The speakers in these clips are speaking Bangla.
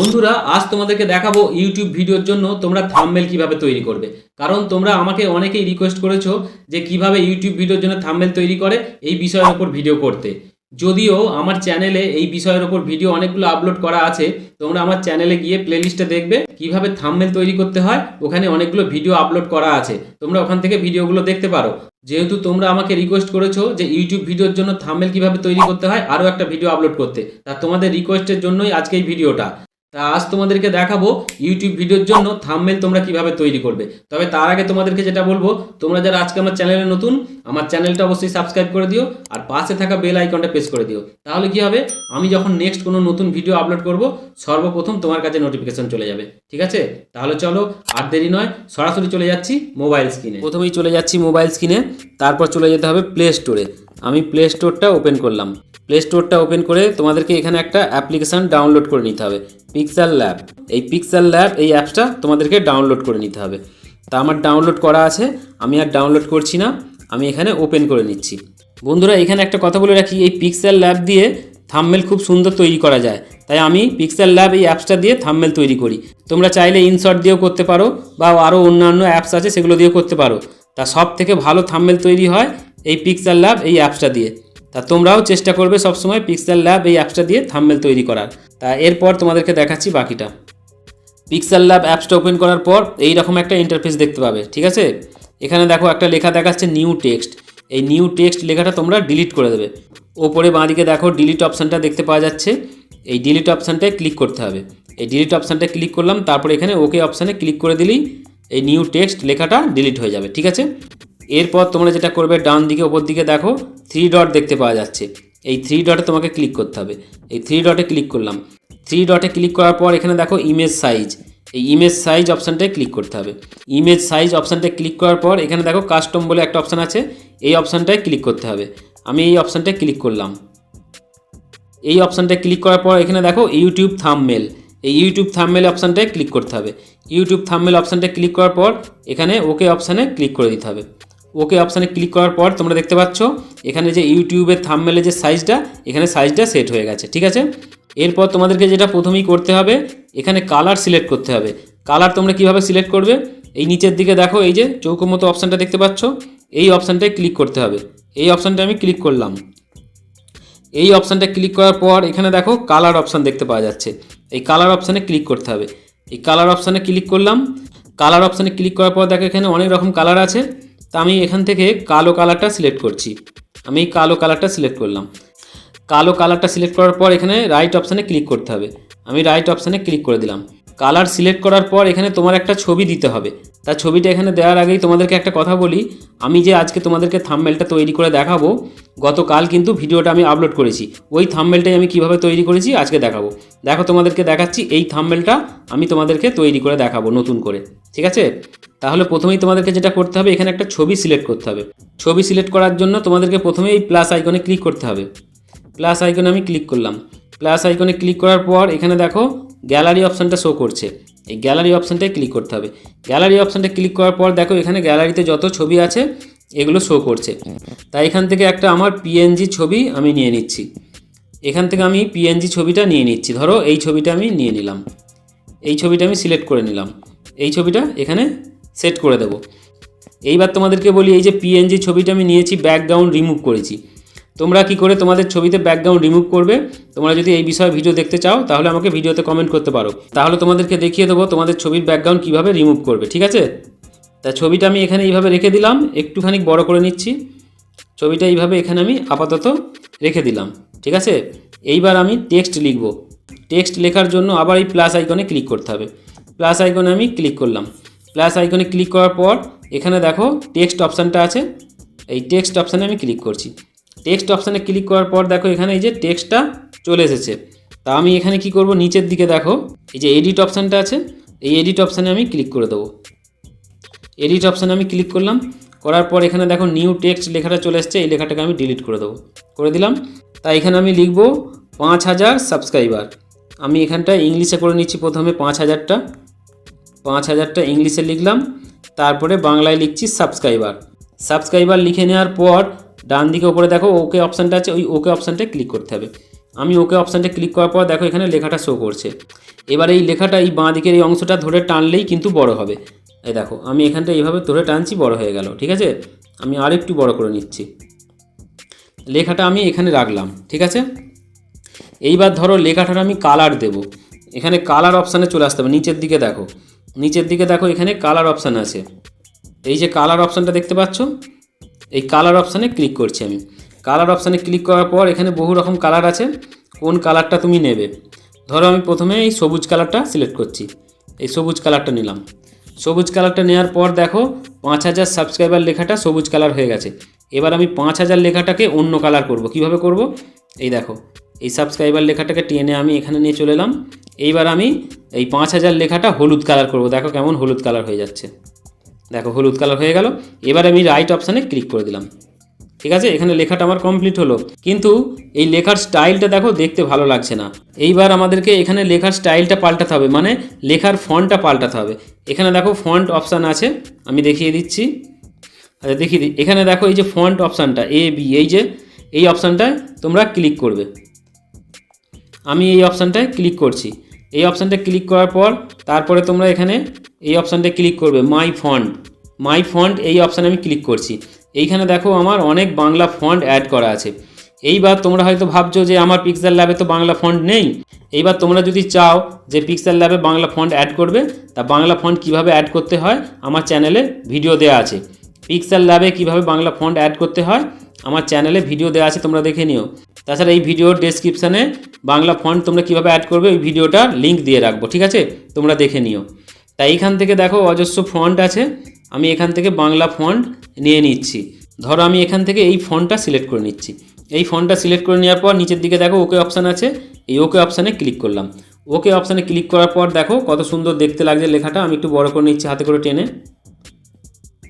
বন্ধুরা, আজ তোমাদেরকে দেখাবো ইউটিউব ভিডিওর জন্য তোমরা থাম্বনেল কীভাবে তৈরি করবে। কারণ তোমরা আমাকে অনেকেই রিকোয়েস্ট করেছ যে কীভাবে ইউটিউব ভিডিওর জন্য থাম্বনেল তৈরি করে এই বিষয়ের ওপর ভিডিও করতে। যদিও আমার চ্যানেলে এই বিষয়ের ওপর ভিডিও অনেকগুলো আপলোড করা আছে, তোমরা আমার চ্যানেলে গিয়ে প্লেলিস্টে দেখবে কীভাবে থাম্বনেল তৈরি করতে হয়, ওখানে অনেকগুলো ভিডিও আপলোড করা আছে। তোমরা ওখান থেকে ভিডিওগুলো দেখতে পারো। যেহেতু তোমরা আমাকে রিকোয়েস্ট করেছ যে ইউটিউব ভিডিওর জন্য থাম্বনেল কীভাবে তৈরি করতে হয়, আরও একটা ভিডিও আপলোড করতে। তা তোমাদের রিকোয়েস্টের জন্যই আজকে এই ভিডিওটা তা আজ তোমাদেরকে দেখাবো ইউটিউব ভিডিওর জন্য থামমেল তোমরা কীভাবে তৈরি করবে। তবে তার আগে তোমাদেরকে যেটা বলব, তোমরা যারা আজকে আমার চ্যানেলে নতুন, আমার চ্যানেলটা অবশ্যই সাবস্ক্রাইব করে দিও আর পাশে থাকা বেল আইকনটা প্রেস করে দিও। তাহলে কি হবে? আমি যখন নেক্সট কোনো নতুন ভিডিও আপলোড করব, সর্বপ্রথম তোমার কাছে নোটিফিকেশন চলে যাবে। ঠিক আছে? তাহলে চলো আর দেরি নয়, সরাসরি চলে যাচ্ছি মোবাইল স্ক্রিনে প্রথমেই চলে যাচ্ছি মোবাইল স্ক্রিনে তারপর চলে যেতে হবে প্লে স্টোরে আমি প্লে স্টোরটা ওপেন করলাম। প্লে স্টোরটা ওপেন করে তোমাদেরকে এখানে একটা অ্যাপ্লিকেশান ডাউনলোড করে নিতে হবে পিক্সেল ল্যাব এই পিক্সেল ল্যাব এই অ্যাপসটা তোমাদেরকে ডাউনলোড করে নিতে হবে। তা আমার ডাউনলোড করা আছে, আমি আর ডাউনলোড করছি না, আমি এখানে ওপেন করে নিচ্ছি। বন্ধুরা, এখানে একটা কথা বলে রাখি, এই পিক্সেল ল্যাব দিয়ে থাম্বনেল খুব সুন্দর তৈরি করা যায়। তাই আমি পিক্সেল ল্যাব এই অ্যাপসটা দিয়ে থাম্বনেল তৈরি করি। তোমরা চাইলে ইনশর্ট দিয়েও করতে পারো, বা আরও অন্যান্য অ্যাপস আছে সেগুলো দিয়েও করতে পারো। তা সব থেকে ভালো থাম্বনেল তৈরি হয় এই পিক্সেল ল্যাব এই অ্যাপসটা দিয়ে। তা তোমরাও চেষ্টা করবে সবসময় পিক্সেল ল্যাব এই অ্যাপসটা দিয়ে থাম্বনেল তৈরি করার। তা এরপর তোমাদেরকে দেখাচ্ছি বাকিটা। পিক্সেল ল্যাব অ্যাপসটা ওপেন করার পর এই রকম একটা ইন্টারফেস দেখতে পাবে, ঠিক আছে? এখানে দেখো একটা লেখা দেখাচ্ছে নিউ টেক্সট এই নিউ টেক্সট লেখাটা তোমরা ডিলিট করে দেবে। ওপরে বাঁদিকে দেখো ডিলিট অপশানটা দেখতে পাওয়া যাচ্ছে। এই ডিলিট অপশানটায় ক্লিক করতে হবে। এই ডিলিট অপশানটায় ক্লিক করলাম, তারপরে এখানে ওকে অপশানে ক্লিক করে দিলেই এই নিউ টেক্সট লেখাটা ডিলিট হয়ে যাবে, ঠিক আছে? এরপর তোমরা যেটা করবে, ডান দিকে ওপর দিকে দেখো থ্রি ডট দেখতে পাওয়া যাচ্ছে। এই থ্রি ডটে তোমাকে ক্লিক করতে হবে। এই থ্রি ডটে ক্লিক করলাম। থ্রি ডটে ক্লিক করার পর এখানে দেখো ইমেজ সাইজ এই ইমেজ সাইজ অপশানটায় ক্লিক করতে হবে। ইমেজ সাইজ অপশানটায় ক্লিক করার পর এখানে দেখো কাস্টম বলে একটা অপশান আছে। এই অপশানটায় ক্লিক করতে হবে। আমি এই অপশানটায় ক্লিক করলাম। এই অপশানটায় ক্লিক করার পর এখানে দেখো ইউটিউব থামমেল এই ইউটিউব থামমেল অপশানটায় ক্লিক করতে হবে। ইউটিউব থামমেল অপশানটায় ক্লিক করার পর এখানে ওকে অপশানে ক্লিক করে দিতে হবে। ওকে অপশানে ক্লিক করার পর তোমরা দেখতে পাচ্ছ, এখানে যে ইউটিউবের থামমেলের যে সাইজটা এখানে সাইজটা সেট হয়ে গেছে, ঠিক আছে? এরপর তোমাদেরকে যেটা প্রথমেই করতে হবে, এখানে কালার সিলেক্ট করতে হবে। কালার তোমরা কীভাবে সিলেক্ট করবে? এই নিচের দিকে দেখো, এই যে চৌকো মতো অপশানটা দেখতে পাচ্ছ, এই অপশানটায় ক্লিক করতে হবে। এই অপশানটা আমি ক্লিক করলাম। এই অপশানটা ক্লিক করার পর এখানে দেখো কালার অপশান দেখতে পাওয়া যাচ্ছে। এই কালার অপশানে ক্লিক করতে হবে। এই কালার অপশানে ক্লিক করলাম। কালার অপশানে ক্লিক করার পর দেখো এখানে অনেক রকম কালার আছে। তা আমি এখান থেকে কালো কালারটা সিলেক্ট করছি। আমি কালো কালারটা সিলেক্ট করলাম। কালো কালারটা সিলেক্ট করার পর এখানে রাইট অপশানে ক্লিক করতে হবে। আমি রাইট অপশানে ক্লিক করে দিলাম। কালার সিলেক্ট করার পর এখানে তোমার একটা ছবি দিতে হবে। তার ছবিটা এখানে দেওয়ার আগেই তোমাদেরকে একটা কথা বলি। আমি যে আজকে তোমাদেরকে থাম্বেলটা তৈরি করে দেখাবো, গতকাল কিন্তু ভিডিওটা আমি আপলোড করেছি। ওই থাম্বেলটাই আমি কীভাবে তৈরি করেছি আজকে দেখাবো। দেখো তোমাদেরকে দেখাচ্ছি, এই থাম্বেলটা আমি তোমাদেরকে তৈরি করে দেখাবো নতুন করে। ঠিক আছে? তাহলে প্রথমেই তোমাদেরকে যেটা করতে হবে, এখানে একটা ছবি সিলেক্ট করতে হবে। ছবি সিলেক্ট করার জন্য তোমাদেরকে প্রথমে এই প্লাস আইকনে ক্লিক করতে হবে। প্লাস আইকনে আমি ক্লিক করলাম। প্লাস আইকনে ক্লিক করার পর এখানে দেখো গ্যালারি অপশানটা শো করছে। এই গ্যালারি অপশানটায় ক্লিক করতে হবে। গ্যালারি অপশানটা ক্লিক করার পর দেখো, এখানে গ্যালারিতে যত ছবি আছে, এগুলো শো করছে। তাই এখান থেকে একটা আমার পিএনজি ছবি আমি নিয়ে নিচ্ছি। এখান থেকে আমি পিএনজি ছবিটা নিয়ে নিচ্ছি। ধরো, এই ছবিটা আমি নিয়ে নিলাম। এই ছবিটা আমি সিলেক্ট করে নিলাম। এই ছবিটা এখানে সেট করে দেবো। এইবার তোমাদেরকে বলি, এই যে পিএনজি ছবিটা আমি নিয়েছি ব্যাকগ্রাউন্ড রিমুভ করেছি। তোমরা কি করে তোমাদের ছবিতে ব্যাকগ্রাউন্ড রিমুভ করবে? তোমরা যদি এই বিষয়ে ভিডিও দেখতে চাও, তাহলে আমাকে ভিডিওতে কমেন্ট করতে পারো। তাহলে তোমাদেরকে দেখিয়ে দেবো তোমাদের ছবির ব্যাকগ্রাউন্ড কীভাবে রিমুভ করবে, ঠিক আছে? তা ছবিটা আমি এখানে এইভাবে রেখে দিলাম, একটুখানি বড় করে নিচ্ছি। ছবিটা এইভাবে এখানে আমি আপাতত রেখে দিলাম, ঠিক আছে? এইবার আমি টেক্সট লিখব। টেক্সট লেখার জন্য আবার এই প্লাস আইকনে ক্লিক করতে হবে। প্লাস আইকনে আমি ক্লিক করলাম। প্লাস আইকনে ক্লিক করার পর, এখানে দেখো টেক্সট অপশানটা আছে। এই টেক্সট অপশানে আমি ক্লিক করছি। টেক্সট অপশানে ক্লিক করার পর দেখো এখানে এই যে টেক্সটটা চলে এসেছে। তা আমি এখানে কি করব? নিচের দিকে দেখো, এই যে এডিট অপশানটা আছে, এই এডিট অপশানে আমি ক্লিক করে দেবো। এডিট অপশানে আমি ক্লিক করলাম, করার পর এখানে দেখো নিউ টেক্সট লেখাটা চলে এসছে, এই লেখাটাকে আমি ডিলিট করে দেবো। করে দিলাম। তাই এখানে আমি লিখব পাঁচ হাজার সাবস্ক্রাইবার আমি এখানটায় ইংলিশে করে নিচ্ছি প্রথমে পাঁচ হাজারটা। পাঁচ হাজারটা ইংলিশে লিখলাম, তারপরে বাংলায় লিখছি সাবস্ক্রাইবার সাবস্ক্রাইবার লিখে নেওয়ার পর, ডান দিকে ওপরে দেখো ওকে অপশানটা আছে, ওই ওকে অপশানটায় ক্লিক করতে হবে। আমি ওকে অপশানটা ক্লিক করার পর দেখো এখানে লেখাটা শো করছে। এবার এই লেখাটা এই বাঁ দিকের এই অংশটা ধরে টানলেই কিন্তু বড় হবে। এই দেখো, আমি এখানটা এইভাবে ধরে টানছি, বড় হয়ে গেল, ঠিক আছে? আমি আর একটু বড় করে নিচ্ছি। লেখাটা আমি এখানে রাখলাম, ঠিক আছে? এইবার ধরো লেখাটার আমি কালার দেব। এখানে কালার অপশানে চলে আসতে হবে, নিচের দিকে দেখো। নিচের দিকে দেখো এখানে কালার অপশান আছে। এই যে কালার অপশানটা দেখতে পাচ্ছ? এই কালার অপশানে ক্লিক করছি আমি। কালার অপশানে ক্লিক করার পর এখানে বহু রকম কালার আছে। কোন কালারটা তুমি নেবে? ধরো আমি প্রথমে এই সবুজ কালারটা সিলেক্ট করছি। এই সবুজ কালারটা নিলাম। সবুজ কালারটা নেওয়ার পর দেখো পাঁচ হাজার সাবস্ক্রাইবার লেখাটা সবুজ কালার হয়ে গেছে। এবার আমি পাঁচ হাজার লেখাটাকে অন্য কালার করব। কীভাবে করব? এই দেখো। এই সাবস্ক্রাইবার লেখাটাকে টেনে আমি এখানে নিয়ে চলে এলাম। এইবার আমি এই পাঁচ হাজার লেখাটা হলুদ কালার করব। দেখো কেমন হলুদ কালার হয়ে যাচ্ছে। দেখো হলুদ কালার হয়ে গেল। এবার আমি রাইট অপশানে ক্লিক করে দিলাম। ঠিক আছে? এখানে লেখাটা আমার কমপ্লিট হলো। কিন্তু এই লেখার স্টাইলটা দেখো, দেখতে ভালো লাগছে না। এইবার আমাদেরকে এখানে লেখার স্টাইলটা পাল্টাতে হবে। মানে লেখার ফন্টটা পাল্টাতে হবে। এখানে দেখো ফন্ট অপশান আছে। আমি দেখিয়ে দিচ্ছি। আচ্ছা দেখিয়ে দিই এখানে দেখো এই যে ফন্ট অপশানটা এ বি এই যে, এই অপশানটায় তোমরা ক্লিক করবে। আমি এই অপশানটায় ক্লিক করছি। এই অপশানটা ক্লিক করার পর তারপরে তোমরা এখানে এই অপশানটা ক্লিক করবে মাই ফন্ড। মাই ফন্ড এই অপশানে আমি ক্লিক করছি। এইখানে দেখো আমার অনেক বাংলা ফন্ট অ্যাড করা আছে। এইবার তোমরা হয়তো ভাবছ যে আমার পিক্সেল ল্যাবে তো বাংলা ফন্ড নেই। এইবার তোমরা যদি চাও যে পিক্সেল ল্যাবে বাংলা ফন্ট অ্যাড করবে, তা বাংলা ফন্ট কীভাবে অ্যাড করতে হয়, আমার চ্যানেলে ভিডিও দেওয়া আছে। পিক্সেল ল্যাবে কীভাবে বাংলা ফন্ট অ্যাড করতে হয় আমার চ্যানেলে ভিডিও দেওয়া আছে, তোমরা দেখে নিও। তাছাড়া এই ভিডিওর ডেসক্রিপশানে বাংলা ফন্ট তোমরা কীভাবে অ্যাড করবে, ওই ভিডিওটার লিঙ্ক দিয়ে রাখব, ঠিক আছে? তোমরা দেখে নিও। তাই এখান থেকে দেখো, অজস্র ফন্ট আছে। আমি এখান থেকে বাংলা ফন্ট নিয়ে নিচ্ছি। ধরো আমি এখান থেকে এই ফন্টটা সিলেক্ট করে নিচ্ছি। এই ফন্টটা সিলেক্ট করে নেওয়ার পর নিচের দিকে দেখো ওকে অপশান আছে। এই ওকে অপশানে ক্লিক করলাম। ওকে অপশানে ক্লিক করার পর দেখো, কত সুন্দর দেখতে লাগছে লেখাটা। আমি একটু বড় করে নিচ্ছি, হাতে করে টেনে।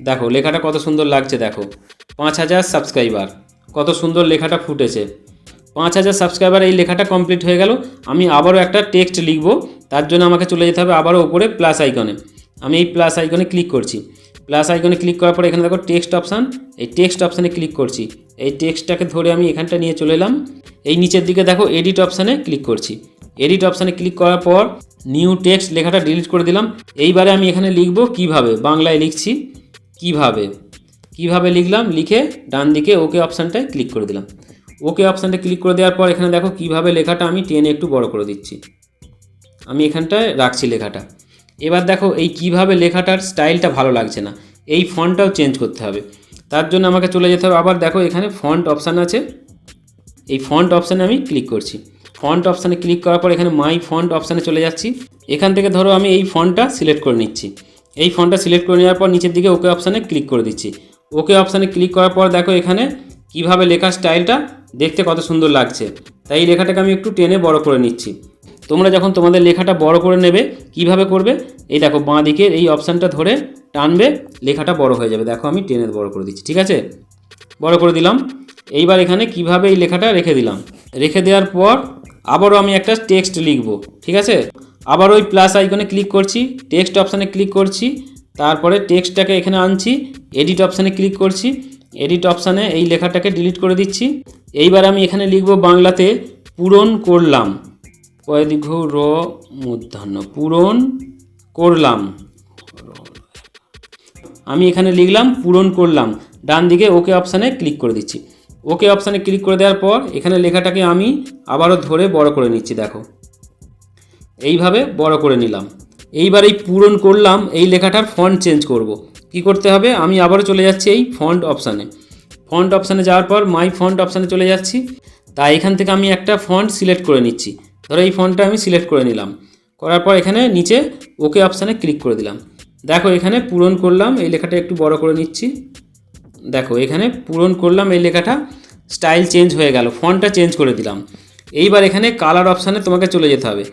দেখো, লেখাটা কত সুন্দর লাগছে, দেখো। পাঁচ হাজার সাবস্ক্রাইবার কত সুন্দর লেখাটা ফুটেছে। পাঁচ হাজার সাবস্ক্রাইবার এই লেখাটা কমপ্লিট হয়ে গেল। আমি আবারও একটা টেক্সট লিখব। তার জন্য আমাকে চলে যেতে হবে আবারও ওপরে প্লাস আইকনে আমি এই প্লাস আইকনে ক্লিক করছি। প্লাস আইকনে ক্লিক করার পর এখানে দেখো টেক্সট অপশান এই টেক্সট অপশানে ক্লিক করছি। এই টেক্সটটাকে ধরে আমি এখানটা নিয়ে চলে এলাম। এই নিচের দিকে দেখো এডিট অপশানে ক্লিক করছি। এডিট অপশানে ক্লিক করার পর নিউ টেক্সট লেখাটা ডিলিট করে দিলাম। এইবারে আমি এখানে লিখব কীভাবে? বাংলায় লিখছি। কীভাবে? কীভাবে লিখলাম? লিখে ডান দিকে ওকে অপশানটায় ক্লিক করে দিলাম। ওকে অপশানটা ক্লিক করে দেওয়ার পর এখানে দেখো কীভাবে লেখাটা আমি টেনে একটু বড় করে দিচ্ছি। আমি এখানটায় রাখছি লেখাটা। এবার দেখো এই কীভাবে লেখাটার স্টাইলটা ভালো লাগছে না। এই ফন্টটাও চেঞ্জ করতে হবে। তার জন্য আমাকে চলে যেতে হবে। আবার দেখো এখানে ফন্ট অপশান আছে। এই ফন্ট অপশানে আমি ক্লিক করছি। ফন্ট অপশানে ক্লিক করার পর এখানে মাই ফন্ট অপশানে চলে যাচ্ছি। এখান থেকে ধরো আমি এই ফন্টটা সিলেক্ট করে নিচ্ছি। এই ফোনটা সিলেক্ট করে নেওয়ার পর নিচের দিকে ওকে অপশানে ক্লিক করে দিচ্ছি। ওকে অপশানে ক্লিক করার পর দেখো এখানে কীভাবে লেখার স্টাইলটা দেখতে কত সুন্দর লাগছে। তাই এই লেখাটাকে আমি একটু টেনে বড় করে নিচ্ছি। তোমরা যখন তোমাদের লেখাটা বড় করে নেবে, কীভাবে করবে? এই দেখো বাঁ দিকের এই অপশানটা ধরে টানবে, লেখাটা বড় হয়ে যাবে। দেখো আমি টেনে বড় করে দিচ্ছি, ঠিক আছে? বড় করে দিলাম। এইবার এখানে কীভাবে এই লেখাটা রেখে দিলাম। রেখে দেওয়ার পর আবারও আমি একটা টেক্সট লিখব, ঠিক আছে? আবার ওই প্লাস আইকনে ক্লিক করছি টেক্সট অপশানে ক্লিক করছি, তারপরে টেক্সটটাকে এখানে আনছি এডিট অপশানে ক্লিক করছি এডিট অপশানে এই লেখাটাকে ডিলিট করে দিচ্ছি। এইবার আমি এখানে লিখব বাংলাতে, পূরণ করলাম। দীর্ঘ র মূর্ধন্য, পূরণ করলাম। আমি এখানে লিখলাম, পূরণ করলাম। ডান দিকে ওকে অপশানে ক্লিক করে দিচ্ছি। ওকে অপশানে ক্লিক করে দেওয়ার পর, এখানে লেখাটাকে আমি আবারও ধরে বড় করে নিচ্ছি, দেখো। এইভাবে বড় করে নিলাম। এইবার এই পূরণ করলাম, এই লেখাটার ফন্ট চেঞ্জ করব। কি করতে হবে? আমি আবারও চলে যাচ্ছি এই ফন্ট অপশানে ফন্ট অপশানে যাওয়ার পর মাই ফন্ট অপশানে চলে যাচ্ছি। তাই এখান থেকে আমি একটা ফন্ট সিলেক্ট করে নিচ্ছি। ধরো এই ফন্টটা আমি সিলেক্ট করে নিলাম। করার পর এখানে নিচে ওকে অপশানে ক্লিক করে দিলাম। দেখো এখানে পূরণ করলাম, এই লেখাটা একটু বড় করে নিচ্ছি। দেখো এখানে পূরণ করলাম, এই লেখাটা স্টাইল চেঞ্জ হয়ে গেল ফন্টটা চেঞ্জ করে দিলাম। এইবার এখানে কালার অপশানে তোমাকে চলে যেতে হবে।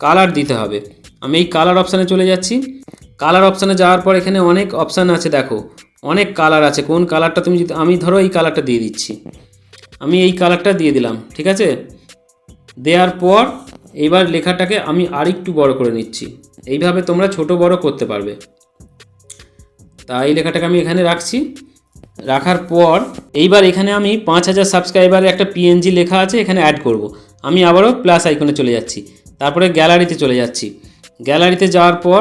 কালার দিতে হবে। আমি এই কালার অপশানে চলে যাচ্ছি। কালার অপশানে যাওয়ার পর এখানে অনেক অপশান আছে, দেখো। অনেক কালার আছে। কোন কালারটা তুমি যদি আমি ধরো এই কালারটা দিয়ে দিচ্ছি। আমি এই কালারটা দিয়ে দিলাম, ঠিক আছে? দেওয়ার পর এইবার লেখাটাকে আমি আরেকটু বড় করে নিচ্ছি। এইভাবে তোমরা ছোট বড় করতে পারবে। তা এই লেখাটাকে আমি এখানে রাখছি। রাখার পর এইবার এখানে আমি পাঁচ হাজার সাবস্ক্রাইবারে একটা পিএনজি লেখা আছে, এখানে অ্যাড করব। আমি আবারও প্লাস আইকনে চলে যাচ্ছি। তারপরে গ্যালারিতে চলে যাচ্ছি। গ্যালারিতে যাওয়ার পর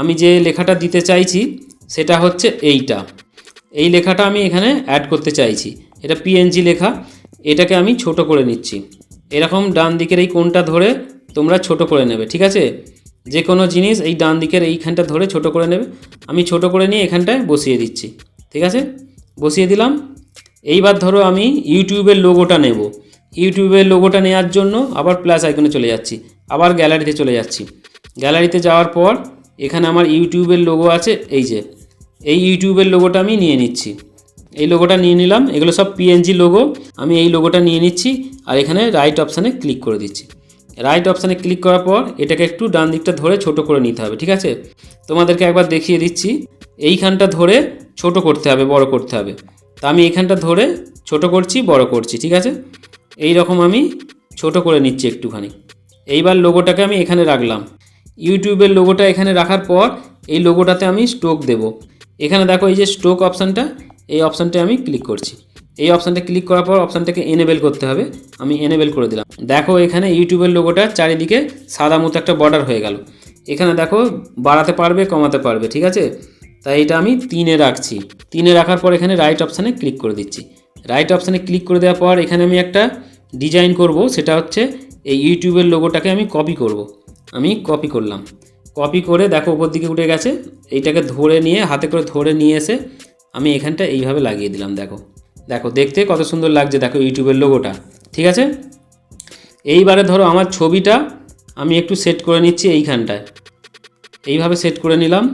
আমি যে লেখাটা দিতে চাইছি, সেটা হচ্ছে এইটা। এই লেখাটা আমি এখানে অ্যাড করতে চাইছি। এটা পিএনজি লেখা। এটাকে আমি ছোট করে নিচ্ছি। এরকম ডান দিকের এই কোনটা ধরে তোমরা ছোট করে নেবে, ঠিক আছে? যে কোনো জিনিস এই ডান দিকের এইখানটা ধরে ছোট করে নেবে। আমি ছোট করে নিয়ে এখানটায় বসিয়ে দিচ্ছি, ঠিক আছে? বসিয়ে দিলাম। এইবার ধরো আমি ইউটিউবের লোগোটা নেব। ইউটিউবের লোগোটা নেওয়ার জন্য আবার প্লাস আইকনে চলে যাচ্ছি। আবার গ্যালারিতে চলে যাচ্ছি। গ্যালারিতে যাওয়ার পর এখানে আমার ইউটিউবের লোগো আছে, এই যে। এই ইউটিউবের লোগোটা আমি নিয়ে নিচ্ছি। এই লোগোটা নিয়ে নিলাম, এগুলো সব পিএনজি লোগো আমি এই লোগোটা নিয়ে নিচ্ছি আর এখানে রাইট অপশানে ক্লিক করে দিচ্ছি। রাইট অপশানে ক্লিক করার পর এটাকে একটু ডান দিকটা ধরে ছোট করে নিতে হবে, ঠিক আছে? তোমাদেরকে একবার দেখিয়ে দিচ্ছি। এইখানটা ধরে ছোট করতে হবে, বড় করতে হবে। তা আমি এইখানটা ধরে ছোট করছি, বড় করছি, ঠিক আছে? এই রকম আমি ছোট করে নিচ্ছি একটুখানি। এইবার লোগোটাকে আমি এখানে রাখলাম। ইউটিউবের লোগোটা এখানে রাখার পর এই লোগোটাতে আমি স্টোক দেব। এখানে দেখো এই যে স্টোক অপশানটা এই অপশানটা আমি ক্লিক করছি। এই অপশানটা ক্লিক করার পর অপশানটাকে এনেবেল করতে হবে। আমি এনেবেল করে দিলাম। দেখো এখানে ইউটিউবের লোগোটা চারিদিকে সাদা মতো একটা বর্ডার হয়ে গেল। এখানে দেখো বাড়াতে পারবে, কমাতে পারবে, ঠিক আছে? তাই এটা আমি তিনে রাখছি। তিনে রাখার পর এখানে রাইট অপশানে ক্লিক করে দিচ্ছি। রাইট অপশানে ক্লিক করে দেওয়ার পর এখানে আমি একটা ডিজাইন করব, সেটা হচ্ছে এই ইউটিউবের লোগোটাকে আমি কপি করব। আমি কপি করলাম। কপি করে দেখো ওপর দিকে উঠে গেছে। এইটাকে ধরে নিয়ে, হাতে করে ধরে নিয়ে এসে আমি এখানটা এইভাবে লাগিয়ে দিলাম, দেখো। দেখো, দেখতে কত সুন্দর লাগছে, দেখো ইউটিউবের লোগোটা। ঠিক আছে? এইবারে ধরো আমার ছবিটা আমি একটু সেট করে নিচ্ছি এইখানটায়। এইভাবে সেট করে নিলাম।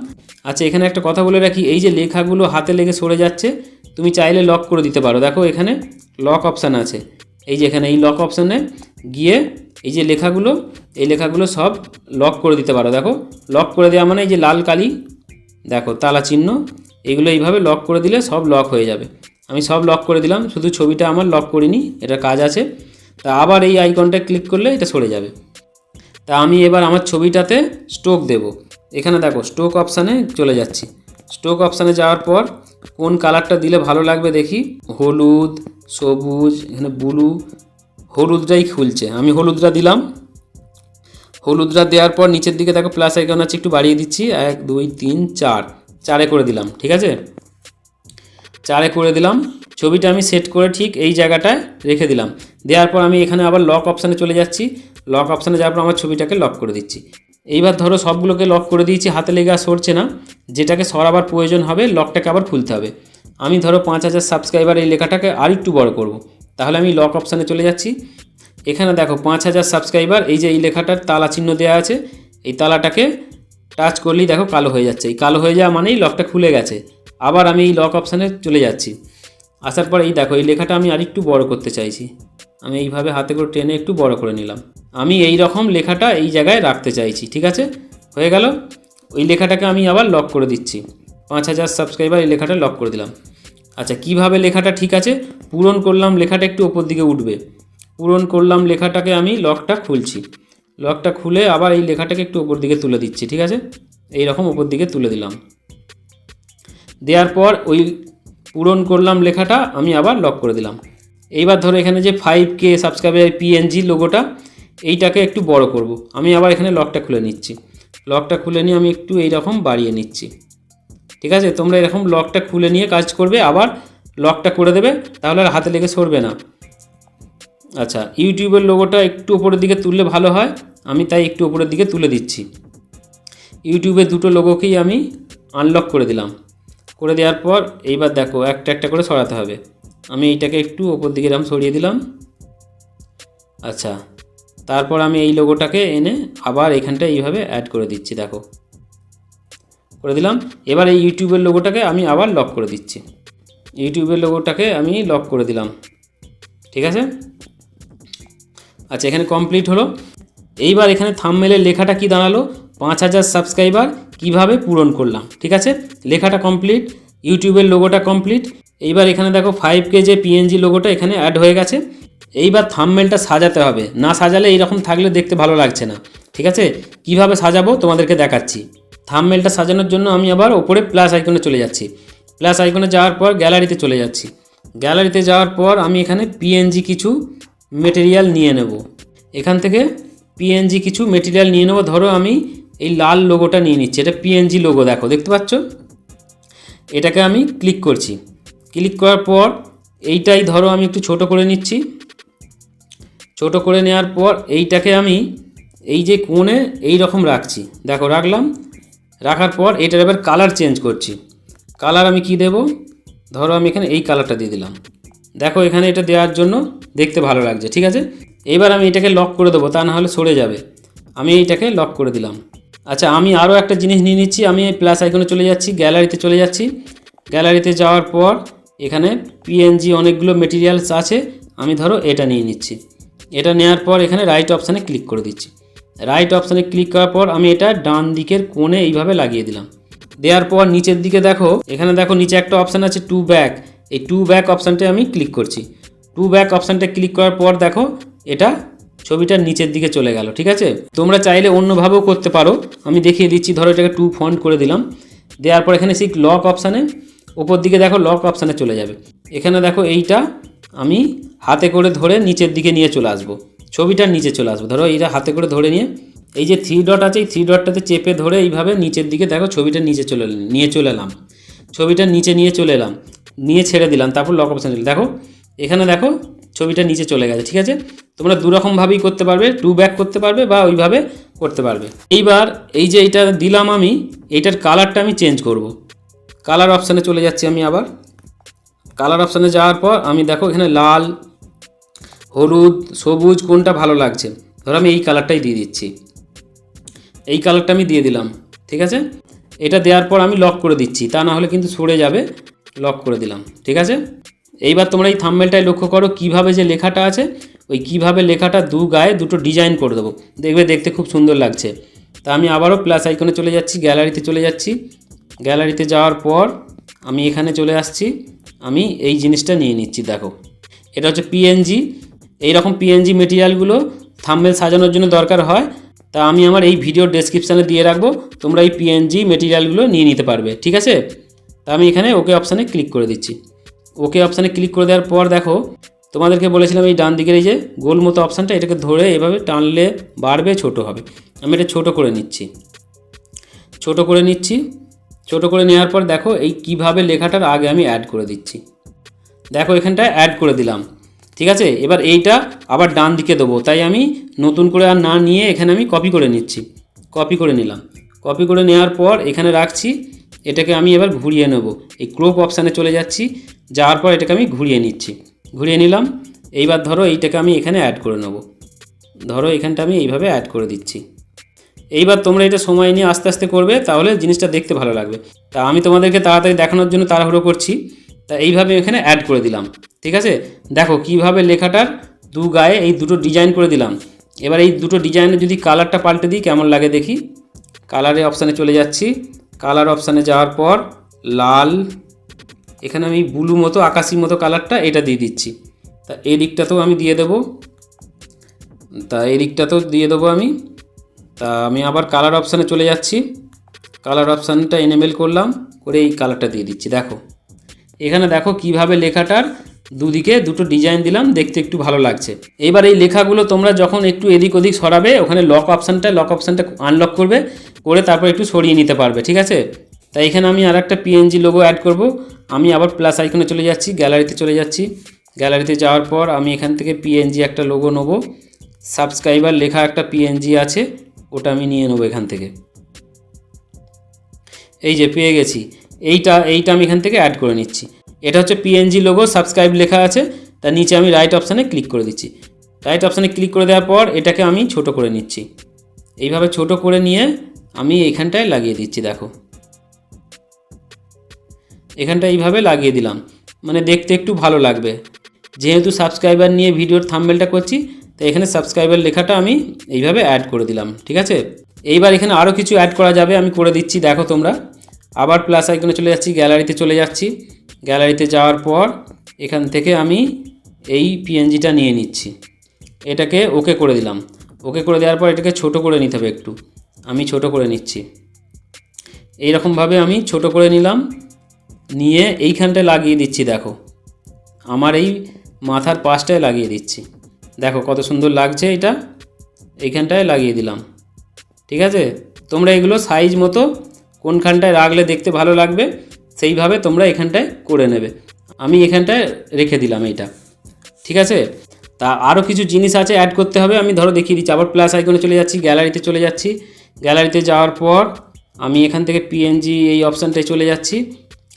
আচ্ছা এখানে একটা কথা বলে রাখি, এই যে লেখাগুলো হাতে লেগে সরে যাচ্ছে, তুমি চাইলে লক করে দিতে পারো। দেখো, এখানে লক অপশান আছে। এই যে এখানে এই লক অপশানে গিয়ে এই যে লেখাগুলো, এই লেখাগুলো সব লক করে দিতে পারো। দেখো লক করে দেওয়া মানে এই যে লাল কালি, দেখো, তালা চিহ্ন, এগুলো এইভাবে লক করে দিলে সব লক হয়ে যাবে। আমি সব লক করে দিলাম, শুধু ছবিটা আমার লক করিনি এটা কাজ আছে। তা আবার এই আইকনটা ক্লিক করলে এটা সরে যাবে। তা আমি এবার আমার ছবিটাতে স্টোক দেব। এখানে দেখো স্টোক অপশানে চলে যাচ্ছি। স্টোক অপশানে যাওয়ার পর কোন কালারটা দিলে ভালো লাগবে দেখি? হলুদ, সবুজ, এখানে ব্লু হলুদটাই খুলছে। আমি হলুদটা দিলাম। হলুদটা দেওয়ার পর নিচের দিকে দেখো প্লাস আইকন আছে, একটু বাড়িয়ে দিচ্ছি। এক, দুই, তিন, চার। চারে করে দিলাম, ঠিক আছে? চারে করে দিলাম। ছবিটা আমি সেট করে ঠিক এই জায়গাটায় রেখে দিলাম। দেওয়ার পর আমি এখানে আবার লক অপশানে চলে যাচ্ছি। লক অপশানে যাওয়ার পর আমার ছবিটাকে লক করে দিচ্ছি। এইবার ধরো সবগুলোকে লক করে দিয়েছি, হাতে লেগে আর সরছে না। যেটাকে সরাবার প্রয়োজন হবে লকটাকে আবার খুলতে হবে। আমি ধরো পাঁচ হাজার সাবস্ক্রাইবার এই লেখাটাকে আর একটু বড় করব। তাহলে আমি লক অপশানে চলে যাচ্ছি। এখানে দেখো পাঁচ হাজার সাবস্ক্রাইবার এই যে এই লেখাটার তালা চিহ্ন দেওয়া আছে, এই তালাটাকে টাচ করলেই দেখো কালো হয়ে যাচ্ছে। এই কালো হয়ে যাওয়া মানেই লকটা খুলে গেছে। আবার আমি এই লক অপশানে চলে যাচ্ছি। আসার পর এই দেখো, এই লেখাটা আমি আরেকটু বড় করতে চাইছি। আমি এইভাবে হাতে করে টেনে একটু বড় করে নিলাম। আমি এই রকম লেখাটা এই জায়গায় রাখতে চাইছি, ঠিক আছে? হয়ে গেল। ওই লেখাটাকে আমি আবার লক করে দিচ্ছি। পাঁচ হাজার সাবস্ক্রাইবার এই লেখাটা লক করে দিলাম। আচ্ছা কীভাবে লেখাটা ঠিক আছে? পূরণ করলাম, লেখাটা একটু ওপর দিকে উঠবে। পূরণ করলাম, লেখাটাকে আমি লকটা খুলছি। লকটা খুলে আবার এই লেখাটাকে একটু ওপর দিকে তুলে দিচ্ছি, ঠিক আছে? এই রকম ওপর দিকে তুলে দিলাম। দেওয়ার পর ওই পূরণ করলাম লেখাটা, আমি আবার লক করে দিলাম। এইবার ধরো এখানে যে ফাইভ কে সাবস্ক্রাইবার পিএনজি লোগোটা এইটাকে একটু বড় করব। আমি আবার এখানে লকটা খুলে নিচ্ছি। লকটা খুলে নিয়ে আমি একটু এই রকম বাড়িয়ে নিচ্ছি। ঠিক আছে? তোমরা এরকম লকটা খুলে নিয়ে কাজ করবে, আবার লকটা করে দেবে, তাহলে আর হাতে লেগে সরবে না। আচ্ছা ইউটিউবের লোগোটা একটু ওপরের দিকে তুললে ভালো হয়, আমি তাই একটু ওপরের দিকে তুলে দিচ্ছি। ইউটিউবের দুটো লোগোকেই আমি আনলক করে দিলাম। করে দেওয়ার পর, এইবার দেখো, একটা একটা করে সরাতে হবে। আমি এইটাকে একটু ওপর দিকে এরকম সরিয়ে দিলাম। আচ্ছা তারপর আমি এই লোগোটাকে এনে আবার এখানটা এইভাবে অ্যাড করে দিচ্ছি, দেখো। করে দিলাম। এবার এই ইউটিউবের লোগোটাকে আমি আবার লক করে দিচ্ছি। ইউটিউবের লোগোটাকে আমি লক করে দিলাম। ঠিক আছে? আচ্ছা এখানে কমপ্লিট হলো। এইবার এখানে থামমেলের লেখাটা কি দাঁড়াল? পাঁচ হাজার সাবস্ক্রাইবার কীভাবে পূরণ করলাম? ঠিক আছে? লেখাটা কমপ্লিট ইউটিউবের লোগোটা কমপ্লিট এইবার এখানে দেখো ফাইভ কে যে পিএনজি লোগোটা এখানে অ্যাড হয়ে গেছে। এইবার থামমেলটা সাজাতে হবে। না সাজালে এইরকম থাকলে দেখতে ভালো লাগছে না। ঠিক আছে? কীভাবে সাজাবো তোমাদেরকে দেখাচ্ছি। থামমেলটা সাজানোর জন্য আমি আবার ওপরে প্লাস আইকনে চলে যাচ্ছি। প্লাস আইকনে যাওয়ার পর গ্যালারিতে চলে যাচ্ছি। গ্যালারিতে যাওয়ার পর আমি এখানে পিএনজি কিছু মেটেরিয়াল নিয়ে নেব। এখান থেকে পিএনজি কিছু মেটেরিয়াল নিয়ে নেব। ধরো আমি এই লাল লোগোটা নিয়ে নিচ্ছি। এটা পিএনজি লোগো দেখো, দেখতে পাচ্ছ? এটাকে আমি ক্লিক করছি। ক্লিক করার পর এইটাই ধরো আমি একটু ছোট করে নিচ্ছি। ছোট করে নেওয়ার পর এইটাকে আমি এই যে কোণে এই রকম রাখছি। দেখো, রাখলাম। রাখার পর এটার এবার কালার চেঞ্জ করছি। কালার আমি কি দেব? ধরো আমি এখানে এই কালারটা দিয়ে দিলাম। দেখো এখানে এটা দেওয়ার জন্য দেখতে ভালো লাগছে, ঠিক আছে? এবার আমি এটাকে লক করে দেবো, তা না হলে সরে যাবে। আমি এইটাকে লক করে দিলাম। আচ্ছা আমি আরও একটা জিনিস নিয়ে নিচ্ছি। আমি এই প্লাস আইকনে চলে যাচ্ছি গ্যালারিতে চলে যাচ্ছি। গ্যালারিতে যাওয়ার পর এখানে পিএনজি অনেকগুলো মেটেরিয়ালস আছে। আমি ধরো এটা নিয়ে নিচ্ছি। এটা নেওয়ার পর এখানে রাইট অপশানে ক্লিক করে দিচ্ছি। রাইট অপশানে ক্লিক করার পর আমি এটা ডান দিকের কোণে এইভাবে লাগিয়ে দিলাম। দেওয়ার পর নিচের দিকে দেখো, এখানে দেখো নিচে একটা অপশান আছে টু ব্যাক এই টু ব্যাক অপশানটা আমি ক্লিক করছি। টু ব্যাক অপশানটা ক্লিক করার পর দেখো, এটা ছবিটার নিচের দিকে চলে গেল, ঠিক আছে? তোমরা চাইলে অন্যভাবেও করতে পারো। আমি দেখিয়ে দিচ্ছি, ধরো এটাকে টু ফন্ট করে দিলাম। দেওয়ার পর এখানে সেই লক অপশানে ওপর দিকে দেখো লক অপশানে চলে যাবে। এখানে দেখো এইটা আমি হাতে করে ধরে নিচের দিকে নিয়ে চলে আসব। ছবিটার নিচে চলে আসব। ধরো এইটা হাতে করে ধরে নিয়ে, এই যে থ্রি ডট আছে, এই থ্রি ডটটাতে চেপে ধরে এইভাবে নিচের দিকে দেখো ছবিটা নিচে চলে নিয়ে চলে এলাম। ছবিটা নিচে নিয়ে চলে এলাম। নিয়ে ছেড়ে দিলাম, তারপর লক অপশান দেখো, এখানে দেখো ছবিটা নিচে চলে গেছে, ঠিক আছে? তোমরা দুরকমভাবেই করতে পারবে টু ব্যাক করতে পারবে বা ওইভাবে করতে পারবে। এইবার এই যে এইটা দিলাম আমি, এইটার কালারটা আমি চেঞ্জ করব। কালার অপশানে চলে যাচ্ছি আমি আবার। কালার অপশানে যাওয়ার পর আমি দেখো এখানে লাল হলুদ, সবুজ, কোনটা ভালো লাগছে? ধরো আমি এই কালারটাই দিয়ে দিচ্ছি। এই কালারটা আমি দিয়ে দিলাম, ঠিক আছে? এটা দেওয়ার পর আমি লক করে দিচ্ছি, তা না হলে কিন্তু সরে যাবে লক করে দিলাম, ঠিক আছে? এইবার তোমরা এই থাম্বেলটায় লক্ষ্য করো কীভাবে যে লেখাটা আছে, ওই কীভাবে লেখাটা দু গায়ে দুটো ডিজাইন করে দেবো। দেখবে দেখতে খুব সুন্দর লাগছে। তা আমি আবারও প্লাস আইকনে চলে যাচ্ছি গ্যালারিতে চলে যাচ্ছি। গ্যালারিতে যাওয়ার পর আমি এখানে চলে আসছি। আমি এই জিনিসটা নিয়ে নিচ্ছি, দেখো। এটা হচ্ছে পিএনজি এইরকম পিএনজি মেটেরিয়ালগুলো থাম্বেল সাজানোর জন্য দরকার হয়, তা আমি আমার এই ভিডিও ডেসক্রিপশানে দিয়ে রাখব, তোমরা এই পিএনজি মেটেরিয়ালগুলো নিয়ে নিতে পারবে, ঠিক আছে? তা আমি এখানে ওকে অপশানে ক্লিক করে দিচ্ছি। ওকে অপশানে ক্লিক করে দেওয়ার পর দেখো, তোমাদেরকে বলেছিলাম এই ডান দিকের এই যে গোল মতো অপশানটা এটাকে ধরে এভাবে টানলে বাড়বে, ছোট হবে। আমি এটা ছোট করে নিচ্ছি। ছোট করে নিচ্ছি। ছোট করে নেওয়ার পর দেখো এই কীভাবে লেখাটার আগে আমি অ্যাড করে দিচ্ছি। দেখো এখানটায় অ্যাড করে দিলাম। ঠিক আছে? এবার এইটা আবার ডান দিকে দেবো। তাই আমি নতুন করে আর না নিয়ে এখানে আমি কপি করে নিচ্ছি। কপি করে নিলাম। কপি করে নেওয়ার পর এখানে রাখছি, এটাকে আমি এবার ঘুরিয়ে নেব। এই ক্রোপ অপশানে চলে যাচ্ছি, যাওয়ার পর এটাকে আমি ঘুরিয়ে নিচ্ছি। ঘুরিয়ে নিলাম, এইবার ধরো এইটাকে আমি এখানে অ্যাড করে নেব। ধরো এখানটা আমি এইভাবে অ্যাড করে দিচ্ছি। এইবার তোমরা এটা সময় নিয়ে আস্তে আস্তে করবে, তাহলে জিনিসটা দেখতে ভালো লাগবে। তা আমি তোমাদেরকে তাড়াতাড়ি দেখানোর জন্য তাড়াহুড়ো করছি। তা এইভাবে এখানে অ্যাড করে দিলাম, ঠিক আছে? দেখো কীভাবে লেখাটার দু গায়ে এই দুটো ডিজাইন করে দিলাম। এবার এই দুটো ডিজাইনের যদি কালারটা পাল্টে দিই, কেমন লাগে দেখি? কালারের অপশানে চলে যাচ্ছি। কালার অপশানে যাওয়ার পর লাল, এখানে আমি ব্লু মতো, আকাশি মতো কালারটা এটা দিয়ে দিচ্ছি। তা এই দিকটাতেও আমি দিয়ে দেবো। তা এই দিকটাতেও দিয়ে দেবো আমি। তা আমি আবার কালার অপশানে চলে যাচ্ছি। কালার অপশানটা এনেবেল করলাম, করে এই কালারটা দিয়ে দিচ্ছি। দেখো এখানে দেখো কীভাবে লেখাটার দুদিকে দুটো ডিজাইন দিলাম, দেখতে একটু ভালো লাগছে। এবার এই লেখাগুলো তোমরা যখন একটু এদিক ওদিক সরাবে, ওখানে লক অপশানটা লক অপশানটা আনলক করবে, করে তারপর একটু সরিয়ে নিতে পারবে, ঠিক আছে? তাই এখানে আমি আর একটা পিএনজি লোগো অ্যাড করব। আমি আবার প্লাস আইকনে চলে যাচ্ছি গ্যালারিতে চলে যাচ্ছি। গ্যালারিতে যাওয়ার পর আমি এখান থেকে পিএনজি একটা লোগো নেব। সাবস্ক্রাইবার লেখা একটা পিএনজি আছে, ওটা আমি নিয়ে নেব এখান থেকে। এই যে পেয়ে গেছি। এইটা এইটা আমি এখান থেকে অ্যাড করে নিচ্ছি। এটা হচ্ছে পিএনজি লোগো সাবস্ক্রাইব লেখা আছে, তার নিচে আমি রাইট অপশানে ক্লিক করে দিচ্ছি। রাইট অপশানে ক্লিক করে দেওয়ার পর এটাকে আমি ছোট করে নিচ্ছি। এইভাবে ছোট করে নিয়ে আমি এইখানটায় লাগিয়ে দিচ্ছি, দেখো। এখানটা এইভাবে লাগিয়ে দিলাম। মানে দেখতে একটু ভালো লাগবে। যেহেতু সাবস্ক্রাইবার নিয়ে ভিডিওর থাম্বেলটা করছি তো এখানে সাবস্ক্রাইবার লেখাটা আমি এইভাবে অ্যাড করে দিলাম, ঠিক আছে? এইবার এখানে আরও কিছু অ্যাড করা যাবে, আমি করে দিচ্ছি, দেখো তোমরা। আবার প্লাস আইকনে চলে যাচ্ছি গ্যালারিতে চলে যাচ্ছি। গ্যালারিতে যাওয়ার পর এখান থেকে আমি এই পিএনজিটা নিয়ে নিচ্ছি। এটাকে ওকে করে দিলাম। ওকে করে দেওয়ার পর এটাকে ছোট করে নিতে হবে একটু। আমি ছোট করে নিচ্ছি। এইরকমভাবে আমি ছোট করে নিলাম। নিয়ে এইখানটায় লাগিয়ে দিচ্ছি, দেখো। আমার এই মাথার পাশটায় লাগিয়ে দিচ্ছি। দেখো কত সুন্দর লাগছে এটা। এইখানটায় লাগিয়ে দিলাম। ঠিক আছে? তোমরা এগুলো সাইজ মতো কোনখানটায় রাখলে দেখতে ভালো লাগবে, সেইভাবে তোমরা এখানটায় করে নেবে। আমি এখানটায় রেখে দিলাম এইটা। ঠিক আছে? তা আরও কিছু জিনিস আছে অ্যাড করতে হবে। আমি ধরো দেখিয়ে দিচ্ছি, আবার প্লাস আইকনে চলে যাচ্ছি গ্যালারিতে চলে যাচ্ছি। গ্যালারিতে যাওয়ার পর আমি এখান থেকে পিএনজি এই অপশানটায় চলে যাচ্ছি।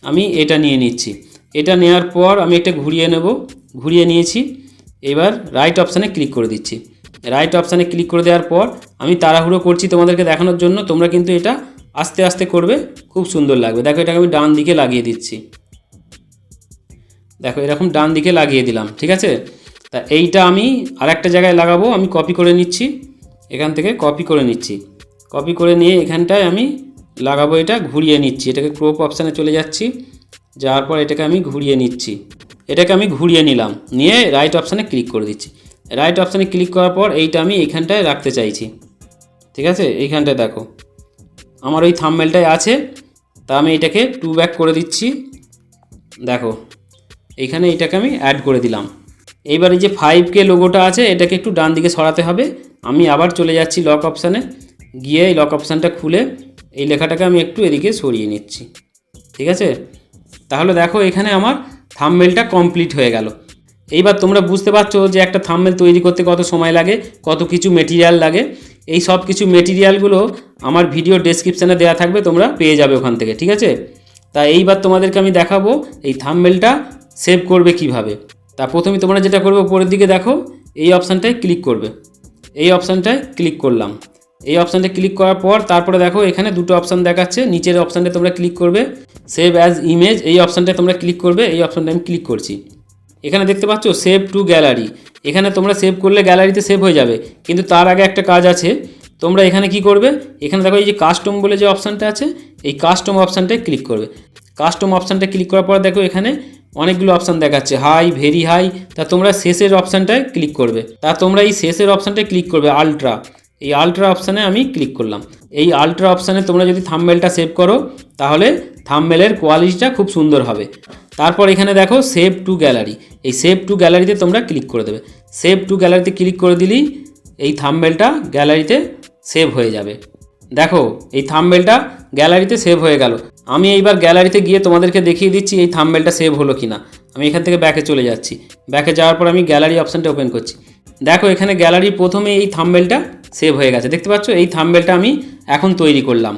আমি এটা নিয়ে নিচ্ছি। এটা নেওয়ার পর আমি এটা ঘুরিয়ে নেব। ঘুরিয়ে নিয়েছি। এবার রাইট অপশানে ক্লিক করে দিচ্ছি। রাইট অপশানে ক্লিক করে দেওয়ার পর আমি তাড়াহুড়ো করছি তোমাদেরকে দেখানোর জন্য। তোমরা কিন্তু এটা আস্তে আস্তে করবে, খুব সুন্দর লাগবে। দেখো এটাকে আমি ডান দিকে লাগিয়ে দিচ্ছি। দেখো এরকম ডান দিকে লাগিয়ে দিলাম, ঠিক আছে? তা এইটা আমি আরেকটা জায়গায় লাগাবো, আমি কপি করে নিচ্ছি। এখান থেকে কপি করে নিচ্ছি। কপি করে নিয়ে এখানটায় আমি লাগাবো এটা, ঘুরিয়ে নিচ্ছি। এটাকে ক্রোপ অপশানে চলে যাচ্ছি। যাওয়ার পর এটাকে আমি ঘুরিয়ে নিচ্ছি। এটাকে আমি ঘুরিয়ে নিলাম। নিয়ে রাইট অপশানে ক্লিক করে দিচ্ছি। রাইট অপশানে ক্লিক করার পর এইটা আমি এইখানটায় রাখতে চাইছি। ঠিক আছে? এইখানটায় দেখো। আমার ওই থাম্বেলটায় আছে, তা আমি এটাকে টু ব্যাক করে দিচ্ছি। দেখো এইখানে এটাকে আমি অ্যাড করে দিলাম। এইবার এই যে ফাইভ কে লোগোটা আছে, এটাকে একটু ডান দিকে সরাতে হবে। আমি আবার চলে যাচ্ছি লক অপশানে গিয়ে এই লক অপশানটা খুলে এই লেখাটাকে আমি একটু এদিকে সরিয়ে নিচ্ছি। ঠিক আছে? তাহলে দেখো, এখানে আমার থাম্বেলটা কমপ্লিট হয়ে গেল। এইবার তোমরা বুঝতে পারছ যে একটা থাম্বেল তৈরি করতে কত সময় লাগে, কত কিছু মেটেরিয়াল লাগে। এই সব কিছু মেটেরিয়ালগুলো আমার ভিডিও ডেসক্রিপশানে দেওয়া থাকবে, তোমরা পেয়ে যাবে ওখান থেকে, ঠিক আছে? তা এইবার তোমাদেরকে আমি দেখাবো এই থাম্বেলটা সেভ করবে কীভাবে। তা প্রথমে তোমরা যেটা করবে, উপরের দিকে দেখো, এই অপশানটায় ক্লিক করবে। এই অপশানটায় ক্লিক করলাম। এই অপশানটা ক্লিক করার পর তারপরে দেখো, এখানে দুটো অপশান দেখাচ্ছে, নিচের অপশানটা তোমরা ক্লিক করবে। সেভ অ্যাজ ইমেজ এই অপশানটায় তোমরা ক্লিক করবে, এই অপশানটা আমি ক্লিক করছি। এখানে দেখতে পাচ্ছ সেভ টু গ্যালারি এখানে তোমরা সেভ করলে গ্যালারিতে সেভ হয়ে যাবে। কিন্তু তার আগে একটা কাজ আছে। তোমরা এখানে কি করবে? এখানে দেখো এই যে কাস্টম বলে যে অপশানটা আছে, এই কাস্টম অপশানটায় ক্লিক করবে। কাস্টম অপশানটা ক্লিক করার পর দেখো এখানে অনেকগুলো অপশান দেখাচ্ছে। হাই ভেরি হাই তা তোমরা শেষের অপশানটায় ক্লিক করবে। তা তোমরা এই শেষের অপশানটায় ক্লিক করবে আলট্রা এই আলট্রা অপশানে আমি ক্লিক করলাম। এই আলট্রা অপশানে তোমরা যদি থাম্বেলটা সেভ করো, তাহলে থাম্বেলের কোয়ালিটিটা খুব সুন্দর হবে। তারপর এখানে দেখো সেভ টু গ্যালারি এই সেভ টু গ্যালারিতে তোমরা ক্লিক করে দেবে। সেভ টু গ্যালারিতে ক্লিক করে দিলেই এই থাম্বেলটা গ্যালারিতে সেভ হয়ে যাবে। দেখো, এই থাম্বেলটা গ্যালারিতে সেভ হয়ে গেল। আমি এইবার গ্যালারিতে গিয়ে তোমাদেরকে দেখিয়ে দিচ্ছি এই থাম্বেলটা সেভ হলো কি না আমি এখান থেকে ব্যাকে চলে যাচ্ছি। ব্যাকে যাওয়ার পর আমি গ্যালারি অপশানটা ওপেন করছি। দেখো, এখানে গ্যালারির প্রথমে এই থাম্বেলটা সেভ হয়ে গেছে। দেখতে পাচ্ছ? এই থাম্বেলটা আমি এখন তৈরি করলাম।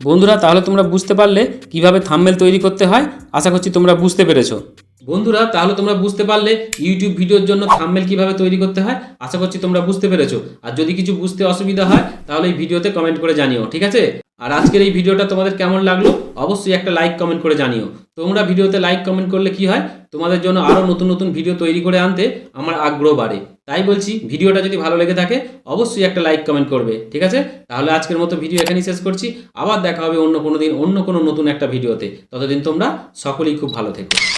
বন্ধুরা, তাহলে তোমরা বুঝতে পারলে কীভাবে থাম্বেল তৈরি করতে হয়। আশা করছি তোমরা বুঝতে পেরেছ। বন্ধুরা, তাহলে তোমরা বুঝতে পারলে ইউটিউব ভিডিওর জন্য থাম্বেল কীভাবে তৈরি করতে হয়। আশা করছি তোমরা বুঝতে পেরেছ। আর যদি কিছু বুঝতে অসুবিধা হয়, তাহলে এই ভিডিওতে কমেন্ট করে জানিও, ঠিক আছে? আর আজকের এই ভিডিওটা তোমাদের কেমন লাগল, অবশ্যই একটা লাইক কমেন্ট করে জানিও। তোমরা ভিডিওতে লাইক কমেন্ট করলে কি হয়? তোমাদের জন্য আরও নতুন নতুন ভিডিও তৈরি করে আনতে আমার আগ্রহ বাড়ে। তাই বলছি, ভিডিওটা যদি ভালো লেগে থাকে, অবশ্যই একটা লাইক কমেন্ট করবে, ঠিক আছে? তাহলে আজকের মতো ভিডিও এখানেই শেষ করছি। আবার দেখা হবে অন্য কোনো দিন, অন্য কোনো নতুন একটা ভিডিওতে ততদিন তোমরা সকলেই খুব ভালো থেকো।